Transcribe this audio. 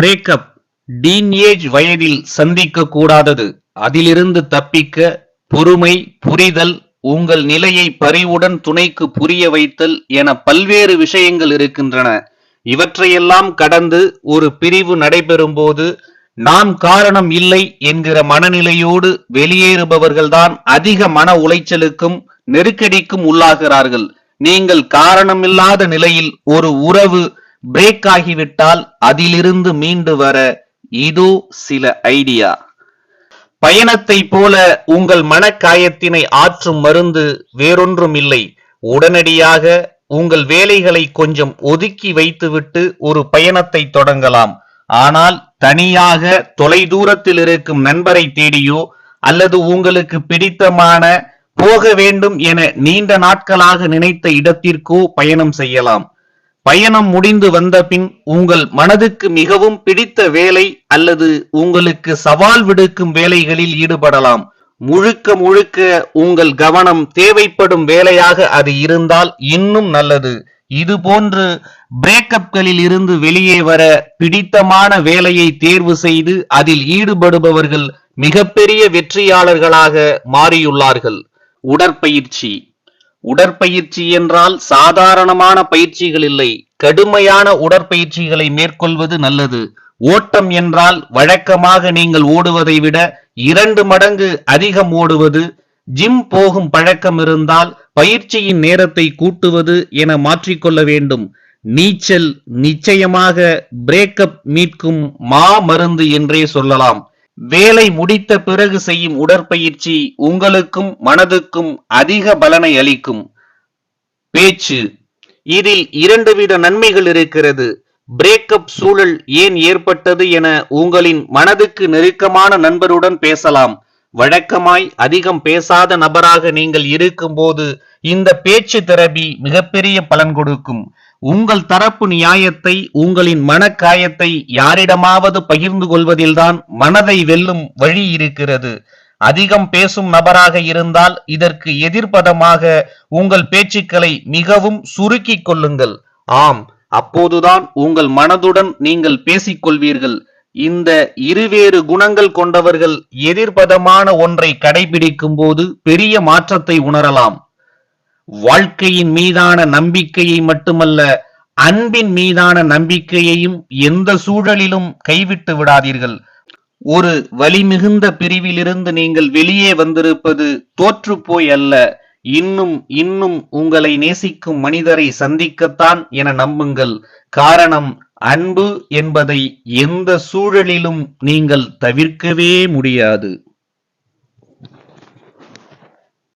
Breakup teenage வயதில் சந்திக்க கூடாதது அதிலிருந்து தப்பிக்க பொறுமை புரிதல் உங்கள் நிலையை பரிவுடன் துணைக்கு புரிய வைத்தல் என பல்வேறு விஷயங்கள் இருக்கின்றன. இவற்றையெல்லாம் கடந்து ஒரு பிரிவு நடைபெறும்போது நாம் காரணம் இல்லை என்கிற மனநிலையோடு வெளியேறுபவர்கள்தான் அதிக மன உளைச்சலுக்கும் நெருக்கடிக்கும் உள்ளாகிறார்கள். நீங்கள் காரணமில்லாத நிலையில் ஒரு உறவு பிரேக் ஆகிவிட்டால் அதிலிருந்து மீண்டு வர இதோ சில ஐடியா பயணத்தை போல உங்கள் மனக்காயத்தினை ஆற்றும் மருந்து வேறொன்றும் இல்லை உடனடியாக உங்கள் வேலைகளை கொஞ்சம் ஒதுக்கி வைத்துவிட்டு ஒரு பயணத்தை தொடங்கலாம். ஆனால் தனியாக தொலைதூரத்தில் இருக்கும் நண்பரை தேடியோ அல்லது உங்களுக்கு பிடித்தமான போக வேண்டும் என நீண்ட நாட்களாக நினைத்த இடத்திற்கோ பயணம் செய்யலாம். பயணம் முடிந்து வந்த பின் உங்கள் மனதுக்கு மிகவும் பிடித்த வேலை அல்லது உங்களுக்கு சவால் விடுக்கும் வேலைகளில் ஈடுபடலாம். முழுக்க முழுக்க உங்கள் கவனம் தேவைப்படும் வேலையாக அது இருந்தால் இன்னும் நல்லது. இது போன்று பிரேக்கப்களில் இருந்து வெளியே வர பிடித்தமான வேலையை தேர்வு செய்து அதில் ஈடுபடுபவர்கள் மிகப்பெரிய வெற்றியாளர்களாக மாறியுள்ளார்கள். உடற்பயிற்சி. உடற்பயிற்சி என்றால் சாதாரணமான பயிற்சிகள் இல்லை. கடுமையான உடற்பயிற்சிகளை மேற்கொள்வது நல்லது. ஓட்டம் என்றால் வழக்கமாக நீங்கள் ஓடுவதை விட இரண்டு மடங்கு அதிகம் ஓடுவது ஜிம் போகும் பழக்கம் இருந்தால் பயிற்சியின் நேரத்தை கூட்டுவது என மாற்றிக்கொள்ள வேண்டும். நீச்சல் நிச்சயமாக பிரேக்கப் மீட்கும் மா மருந்து என்றே சொல்லலாம். வேலை முடித்த பிறகு செய்யும் உடற்பயிற்சி உங்களுக்கும் மனதுக்கும் அதிக பலனை அளிக்கும். பேச்சு. இதில் இரண்டு வித நன்மைகள் இருக்கிறது. பிரேக்கப் சூழல் ஏன் ஏற்பட்டது என உங்களின் மனதுக்கு நெருக்கமான நண்பருடன் பேசலாம். வழக்கமாய் அதிகம் பேசாத நபராக நீங்கள் இருக்கும்போது இந்த பேச்சு தெரபி மிகப்பெரிய பலன் கொடுக்கும். உங்கள் தரப்பு நியாயத்தை உங்களின் மனக்காயத்தை யாரிடமாவது பகிர்ந்து கொள்வதில்தான் மனதை வெல்லும் வழி இருக்கிறது. அதிகம் பேசும் நபராக இருந்தால் இதற்கு எதிர்ப்பதமாக உங்கள் பேச்சுக்களை மிகவும் சுருக்கிக் கொள்ளுங்கள். ஆம் அப்போதுதான் உங்கள் மனதுடன் நீங்கள் பேசிக்கொள்வீர்கள். இந்த இருவேறு குணங்கள் கொண்டவர்கள் எதிர்பதமான ஒன்றை கடைபிடிக்கும் போது பெரிய மாற்றத்தை உணரலாம். வாழ்க்கையின் மீதான நம்பிக்கையை மட்டுமல்ல அன்பின் மீதான நம்பிக்கையையும் எந்த சூழலிலும் கைவிட்டு விடாதீர்கள். ஒரு வலிமிகுந்த பிரிவிலிருந்து நீங்கள் வெளியே வந்திருப்பது தோற்றுப்போய் அல்ல இன்னும் இன்னும் உங்களை நேசிக்கும் மனிதரை சந்திக்கத்தான் என நம்புங்கள். காரணம் அன்பு என்பதை எந்த சூழலிலும் நீங்கள் தவிர்க்கவே முடியாது.